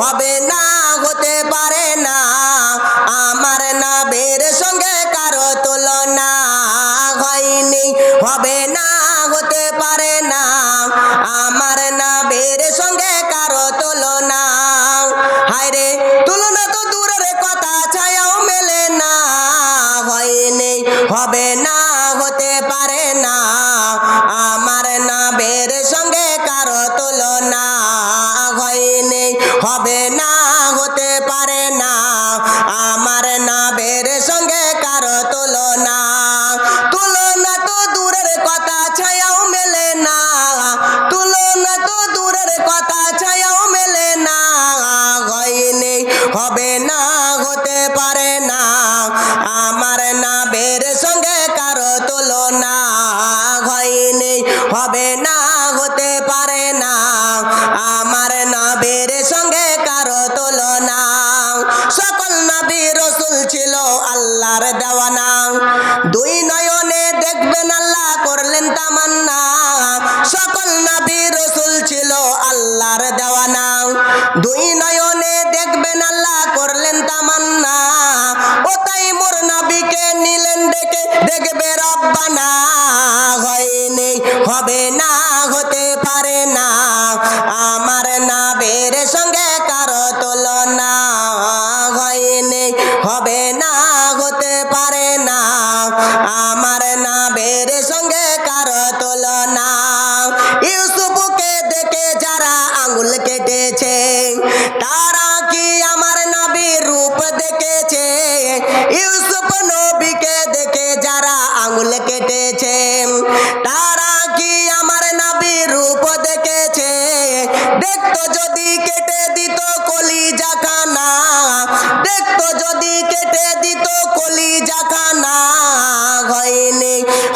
হবে না।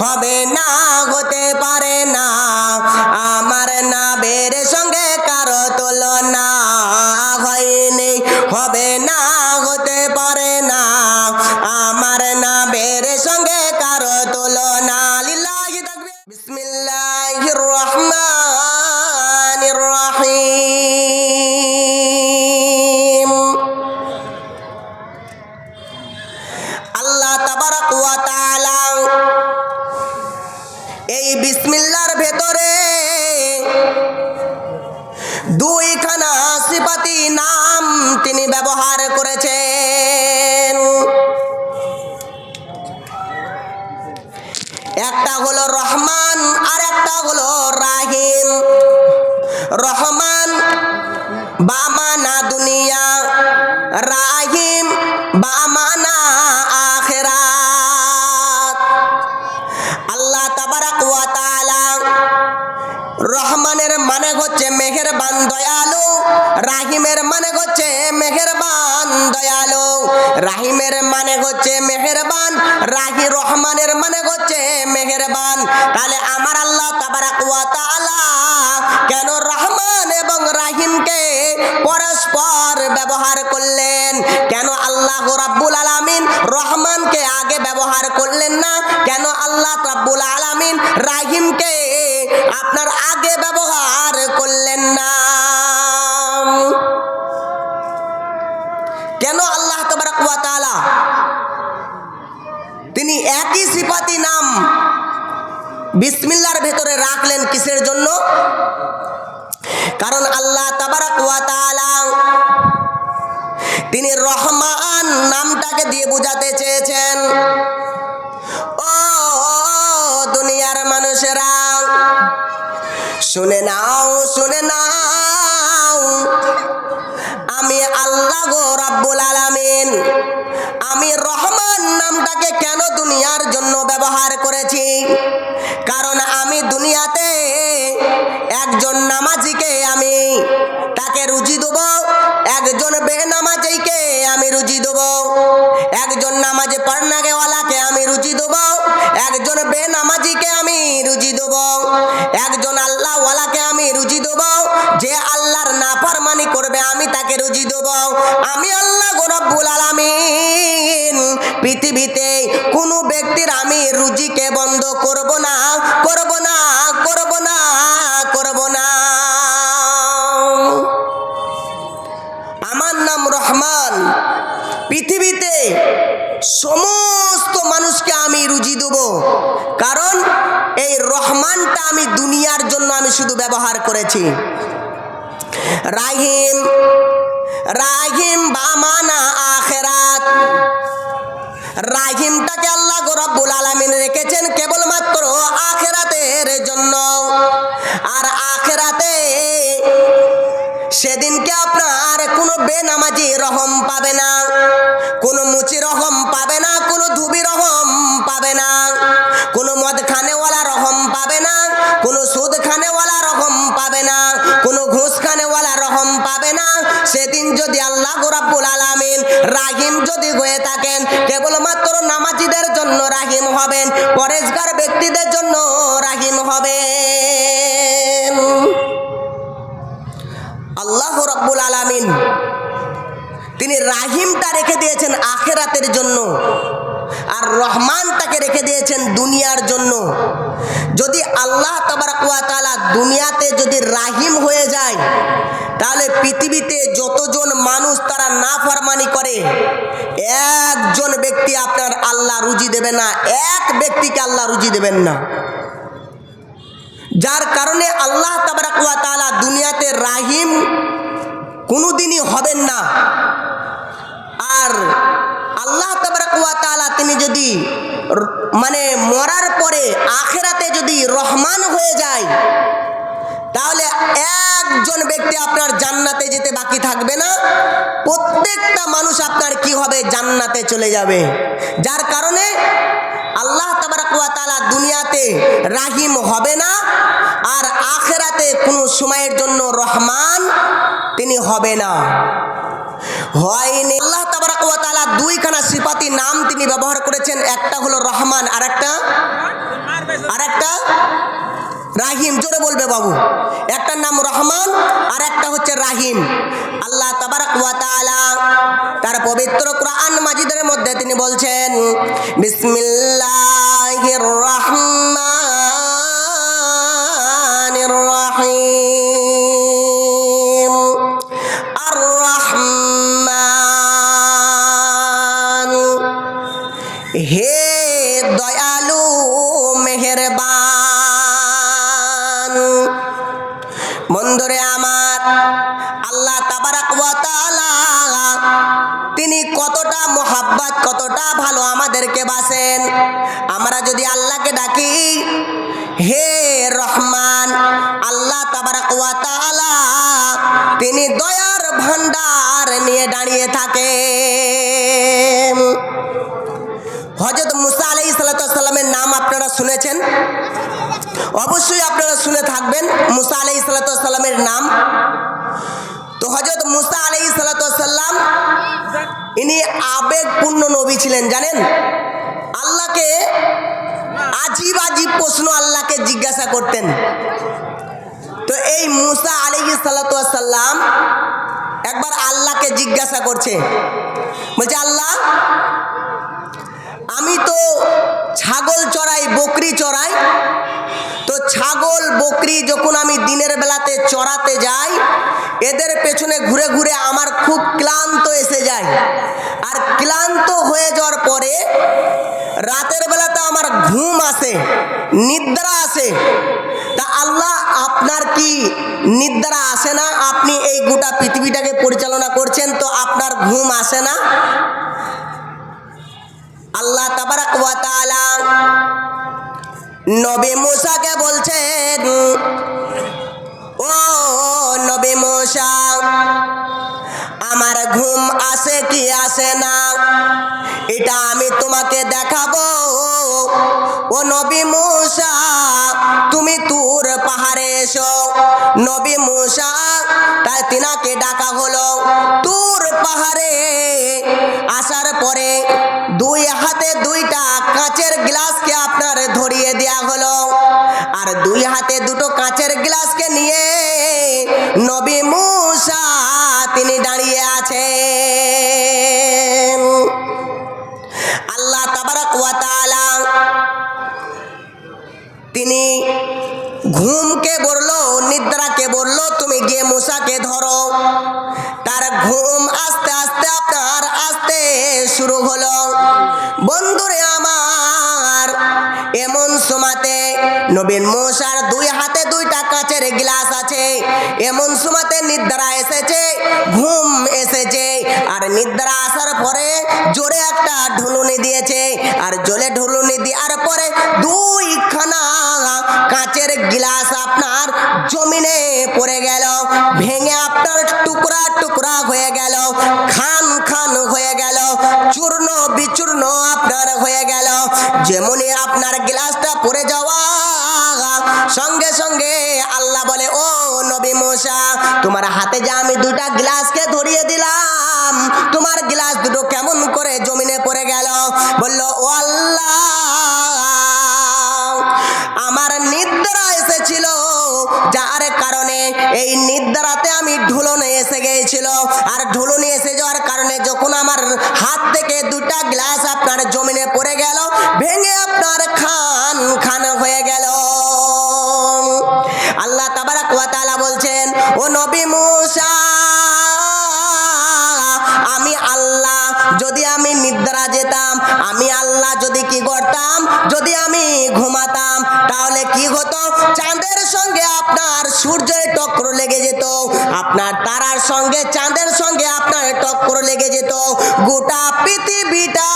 হবে না। এই বিসমিল্লার ভেতরে দুইখানা সিপাতি নাম তিনি ব্যবহার করেছেন। একটা হলো রহমান আর একটা হলো রাহিম। রহমান বামানা দুনিয়া, রাহিম দয়ালু। রাহিমের মানে হচ্ছে মেহেরবান, রাহি রহমানের মানে হচ্ছে মেহেরবান। তাহলে আমার আল্লাহ তাবারাক ওয়া তাআলা কেন রহমান এবং রাহিমকে পরস্পর ব্যবহার করলেন? কেন আল্লাহ রাব্বুল আলামিন রহমানকে আগে ব্যবহার করলেন না? কেন আল্লাহ রাব্বুল আলামিন রাহিমকে আপনার একই সিফাতি নাম বিসমিল্লার ভেতরে রাখলেন কিসের জন্য? কারণ আল্লাহ তিনি রহমান নামটাকে দিয়ে বোঝাতে চেয়েছেন। ও দুনিয়ার মানুষেরা, শুনে নাও শুনে নাও। আমি আল্লাহ গো রাব্বুল আলামিন, আমি রহমান নামটাকে কেন দুনিয়ার জন্য ব্যবহার করেছি। কারণ আমি দুনিয়াতে একজন নামাজিকে আমি তাকে রুজি দেব, একজন বেনামাজিকে আমি রুজি দেব, একজন নামাজে পড়নাগেওয়ালাকে আমি রুজি দেব, একজন বেনামাজিকে আমি রুজি দেব, একজন আল্লাহওয়ালাকে আমি রুজি দেব, যে আল্লাহর না নাফরমানি করবে আমি তাকে রুজি দেব। আমি আল্লাহ গোরব্বুল আলামিন পৃথিবীতে কোনো ব্যক্তির আমি রুজিকে বন্ধ করব না করব না করব না করব না। আমার নাম রহমান। পৃথিবীতে সমস্ত মানুষকে আমি রুজি দেব। কারণ এই রহমানটা আমি দুনিয়ার জন্য আমি শুধু ব্যবহার করেছি। রাহিম রাহিম বামানা আখেরাত। রাহিমটাকে আল্লাহ রব্বুল আলামিন রেখেছেন কেবলমাত্র আখেরাতের জন্য। আর আখেরাতে সেদিনকে আপনার কোনো বেনামাজি রহম পাবে না, কোনো মুচি রহম পাবে না, কোনো ধুবি রহম পাবে না, কোনো মদ খানেওয়ালা রহম পাবে না, কোনো সুদ খানেওয়ালা রহম পাবে না, কোনো ঘুষ খানেওয়ালা রহম পাবে না। সেদিন যদি আল্লাহ আলামিন রাহিম যদি হয়ে থাকেন, কেবলমাত্র নামাজিদের জন্য রাহিম হবেন পরেশগার ব্যক্তিদের জন্য রাহিম হবেন। আল্লাহ রাব্বুল আলামিন, তিনি রাহিমটা রেখে দিয়েছেন আখেরাতের জন্য, আর রহমানটাকে রেখে দিয়েছেন দুনিয়ার জন্য। যদি আল্লাহ তালা দুনিয়াতে যদি রাহিম হয়ে যায়, তাহলে পৃথিবীতে যতজন মানুষ তারা না ফরমানি করে, একজন ব্যক্তি আপনার আল্লাহ রুজি দেবে না, এক ব্যক্তিকে আল্লাহ রুজি দেবেন না। যার কারণে আল্লাহ তালা দুনিয়াতে রাহিম কোনোদিনই হবেন না। আর আল্লাহ তালা তিনি যদি মানে মরার পরে আখেরাতে যদি রহমান হয়ে যায়, তাহলে একজন ব্যক্তি আপনার জান্নাতে যেতে বাকি থাকবে না। প্রত্যেকটা মানুষ আপনার কি হবে? জান্নাতে চলে যাবে। যার কারণে আল্লাহ তালা দুনিয়াতে রাহিম হবে না, আর আখেরাতে কোনো সময়ের জন্য রহমান তিনি হবে না। হয়নি। আল্লাহ তালা দুইখানা সিপাতি নাম তিনি ব্যবহার করেছেন। একটা হলো রহমান আর একটা আর একটা রাহিম। জোরে বলবে বাবু। একটার নাম রহমান আর একটা হচ্ছে রাহিম। আল্লাহ তাবারাক ওয়া তাআলা তার পবিত্র কোরআন মাজিদের মধ্যে তিনি বলছেন, বিসমিল্লাহির রহমানির বন্ধুরে আমার, আল্লাহ তিনি কতটা মোহাব্বত, কতটা ভালো আমাদেরকে বাসেন। আমরা যদি আল্লাহকে ডাকি, হে রহমান, আল্লাহ তাবারাক ওয়া তিনি দয়ার ভান্ডার নিয়ে দাঁড়িয়ে থাকেন। হজরত মুসা আলাই সাল্লামের নাম আপনারা শুনেছেন? অবশ্যই আপনারা শুনে থাকবেন। মুসা ইনি আবেগপূর্ণ নবী ছিলেন, জানেন? আল্লাহকে আজীব আজীব প্রশ্ন আল্লাহকে জিজ্ঞাসা করতেন। তো এই মুসা আলী সাল্লাম একবার আল্লাহকে জিজ্ঞাসা করছে, বলছে, আল্লাহ, আমি তো ছাগল চড়াই, বকরি চড়াই ছাগল, বকরি যখন আমি দিনের বেলাতে চড়াতে যাই, এদের পেছনে ঘুরে ঘুরে আমার খুব ক্লান্ত এসে যায়। আর ক্লান্ত হয়ে যাওয়ার পরে রাতের বেলাতে আমার ঘুম আসে, নিদ্রা আসে। তা আল্লাহ, আপনার কি নিদ্রা আসে না? আপনি এই গোটা পৃথিবীটাকে পরিচালনা করছেন, তো আপনার ঘুম আসে না? আল্লাহ তাবারাক ওয়া তাআলা নবী মুসাকে বলছেন, ও নবী মুসা, আমার ঘুম আসে কি আসে না? এটা আমি তোমাকে দেখাবো। ও নবী মুসা, তুমি তুর পাহাড়ে এসো। নবী মুসা, তাই তিনাকে ডাকা হলো। তুর পাহাড়ে আসার পরে দুই হাতে দুইটা কাঁচের ধরিয়ে দেয়া হলো। আর দুই হাতে দুটো কাঁচের গ্লাসকে নিয়ে নবী মুসা তিনি দাঁড়িয়ে আছেন। আল্লাহ তাবারক ওয়া তাআলা তিনি ঘুমকে বলল, নিদ্রাকে বলল, তুমি গিয়ে মূসাকে ধরো। তার ঘুম আস্তে আস্তে আপনার আসতে শুরু হলো। বন্ধুরে এমন সময়তে নবীন মশার দুই হাতে দুইটা কাচের গ্লাস আছে। এমন সময়তে নিদ্রা এসেছে, ঘুম এসেছে। আর নিদ্রা আসার পরে জোরে একটা ঢুলুনি দিয়েছে। আর জোরে ঢুলুনি দেওয়ার পরে দুইখানা কাচের গ্লাস আপনার জমিনে পড়ে গেল। ভেঙে আপনার টুকরা টুকরা হয়ে গেল, খান খান হয়ে গেল। চূর্ণ যেমনই আপনার গ্লাসটা পড়ে যাওয়া, সঙ্গে সঙ্গে আল্লাহ বলে, ও নবী মশা তোমার হাতে যে আমি দুটা গ্লাসকে ধরিয়ে দিলাম, তোমার গ্লাস দুটো কেমন করে জমিনে পড়ে গেল? বলল, ও আল্লাহ, আমার নিদ্রা এসেছিল, যার কারণে এই নিদ্রাতে আমি ঢুলনে এসে গিয়েছিল। আর ঢুলনি এসে যাওয়ার কারণে যখন আমার হাত থেকে দুটা গ্লাস আপনার আমি আল্লাহ যদি কি করতাম, যদি আমি ঘুমাতাম, তাহলে কি হতো? চাঁদের সঙ্গে আপনার সূর্যের টক্কর লেগে যেত, আপনার তারার সঙ্গে, চাঁদের সঙ্গে আপনার টক্কর লেগে যেত। গোটা পৃথিবীটা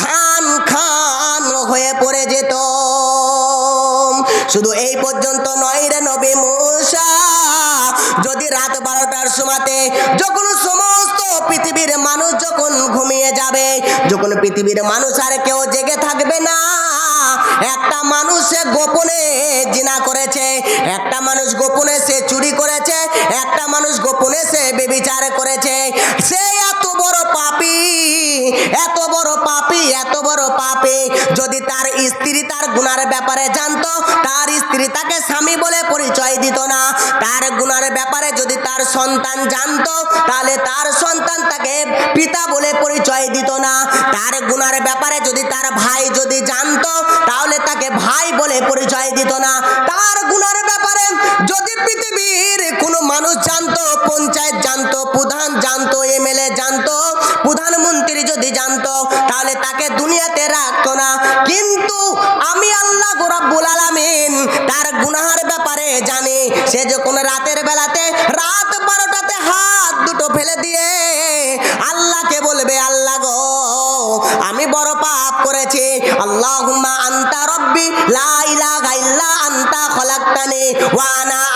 খান খান হয়ে পড়ে যেত। শুধু এই পর্যন্ত নয় রে নবী মুসা, যদি রাত বারোটার সময়তে যখন পৃথিবীর মানুষ যখন ঘুমিয়ে যাবে, যখন পৃথিবীর মানুষ আর কেউ জেগে থাকবে না, একটা মানুষ গোপনে জিনা করেছে, একটা মানুষ গোপনে সে চুরি করেছে, একটা মানুষ গোপনে সে বেবিচার করেছে। সে এত বড় পাপী, এত বড় পাপী, এত বড় পাপী, যদি তার স্ত্রী তার গুনার ব্যাপারে জানতো তার স্ত্রী তাকে স্বামী বলে পরিচয় দিত না। তার গুণার ব্যাপারে যদি তার সন্তান জানত, তাহলে তার সন্তান তাকে পিতা বলে পরিচয় দিত না। তার গুনার ব্যাপারে যদি তার ভাই যদি জানত, তাহলে তাকে ভাই বলে পরিচয় দিত না। বলবে, আল্লাহ গো, আমি বড় পাপ করেছি। আল্লাহুম্মা আনতা রব্বি আনতা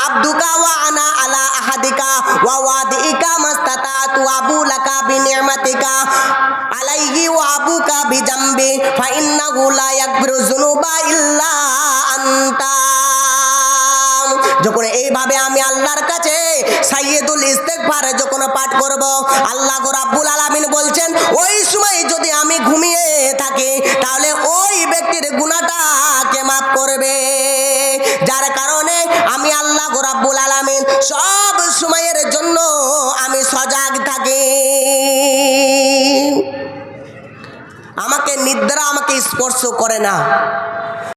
আবদুকা আনা আলা আহাদিকা, ওয়া ওয়াদিকা মাস্তাতাতু আবু লাকা বিনি'মাতিকা আলাইহি ওয়া বিজামবি, ফা লা ইয়াগফিরু যুনুবা ইল্লা আনতা। যখন এইভাবে আমি আল্লাহর কাছে সাইয়েদুল ইস্তেগফার যখন পাঠ করব, আল্লাহ রাব্বুল আলামিন বলছেন, ওই সময় যদি আমি ঘুমিয়ে থাকি, তাহলে ওই ব্যক্তির গুনাহটাকে মাফ করবে? যার কারণে আমি আল্লাহ রাব্বুল আলামিন সব সময়ের জন্য আমি সজাগ থাকি। আমাকে নিদ্রা আমাকে স্পর্শ করে না।